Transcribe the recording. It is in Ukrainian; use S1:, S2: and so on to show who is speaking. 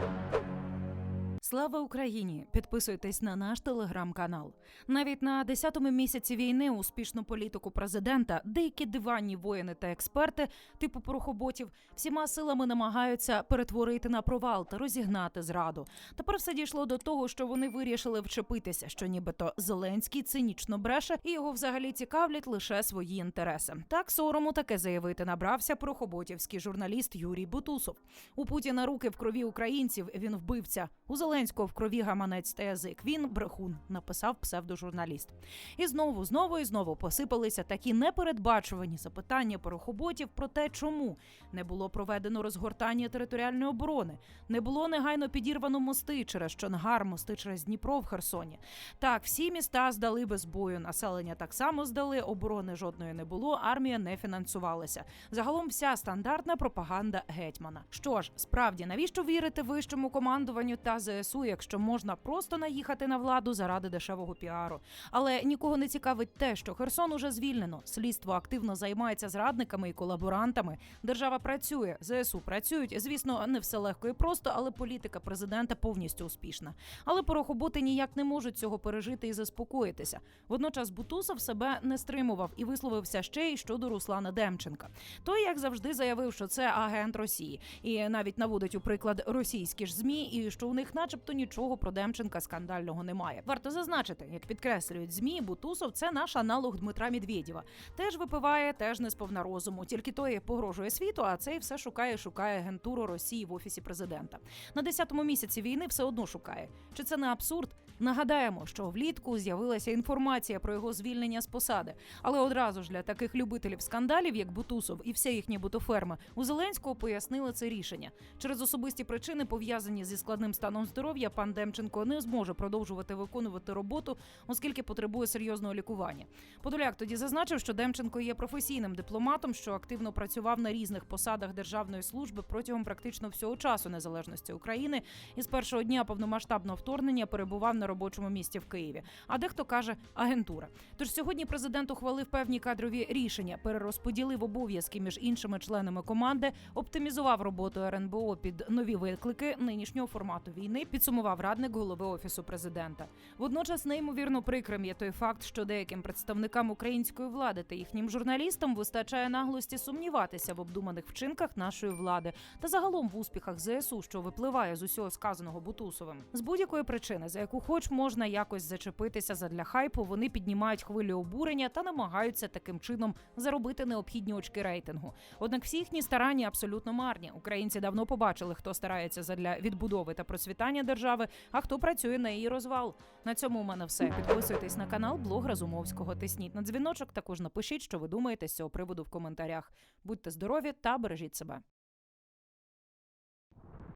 S1: Bye. Слава Україні! Підписуйтесь на наш телеграм-канал. Навіть на 10-му місяці війни успішну політику президента деякі диванні воїни та експерти, типу порохоботів, всіма силами намагаються перетворити на провал та розігнати зраду. Тепер все дійшло до того, що вони вирішили вчепитися, що нібито Зеленський цинічно бреше і його взагалі цікавлять лише свої інтереси. Так сорому таке заявити набрався порохоботівський журналіст Юрій Бутусов. У Путіна руки в крові українців. Він вбивця. У Зеленського в крові гаманець та язик. Він брехун, написав псевдожурналіст. І знову, знову і знову посипалися такі непередбачувані запитання порохоботів про те, чому не було проведено розгортання територіальної оборони, не було негайно підірвано мости через Чонгар, мости через Дніпро в Херсоні. Так, всі міста здали без бою. Населення так само здали, оборони жодної не було, армія не фінансувалася. Загалом вся стандартна пропаганда гетьмана. Що ж, справді, навіщо вірити вищому командуванню та ЗСУ, якщо можна просто наїхати на владу заради дешевого піару? Але нікого не цікавить те, що Херсон уже звільнено. Слідство активно займається зрадниками і колаборантами. Держава працює, ЗСУ працюють. Звісно, не все легко і просто, але політика президента повністю успішна. Але порохоботи ніяк не можуть цього пережити і заспокоїтися. Водночас Бутусов себе не стримував і висловився ще й щодо Руслана Демченка. Той, як завжди, заявив, що це агент Росії, і навіть наводить у приклад російські ж змі, і що у них, начебто, нічого про Демченка скандального немає. Варто зазначити, як підкреслюють змі, Бутусов це наш аналог Дмитра Медведєва. Теж випиває, теж не сповна розуму. Тільки той погрожує світу, а цей все шукає, шукає агентуру Росії в офісі президента. На 10-му місяці війни все одно шукає. Чи це не абсурд? Нагадаємо, що влітку з'явилася інформація про його звільнення з посади. Але одразу ж для таких любителів скандалів, як Бутусов і вся їхня бутоферма, у Зеленського пояснили це рішення. Через особисті причини, пов'язані зі складним станом здоров'я, пан Демченко не зможе продовжувати виконувати роботу, оскільки потребує серйозного лікування. Подоляк тоді зазначив, що Демченко є професійним дипломатом, що активно працював на різних посадах державної служби протягом практично всього часу незалежності України і з першого дня повномасштабного вторгнення перебував на робочому місці в Києві. А дехто каже агентура. Тож сьогодні президент ухвалив певні кадрові рішення, перерозподілив обов'язки між іншими членами команди, оптимізував роботу РНБО під нові виклики нинішнього формату війни. Підсумував радник голови офісу президента. Водночас неймовірно прикрим є той факт, що деяким представникам української влади та їхнім журналістам вистачає наглості сумніватися в обдуманих вчинках нашої влади та загалом в успіхах ЗСУ, що випливає з усього сказаного Бутусовим. З будь-якої причини, за яку хоч можна якось зачепитися задля хайпу, вони піднімають хвилю обурення та намагаються таким чином заробити необхідні очки рейтингу. Однак всі їхні старання абсолютно марні. Українці давно побачили, хто старається задля відбудови та процвітання держави, а хто працює на її розвал. На цьому у мене все. Підписуйтесь на канал Блог Разумовського. Тисніть на дзвіночок. Також напишіть, що ви думаєте з цього приводу в коментарях. Будьте здорові та бережіть себе.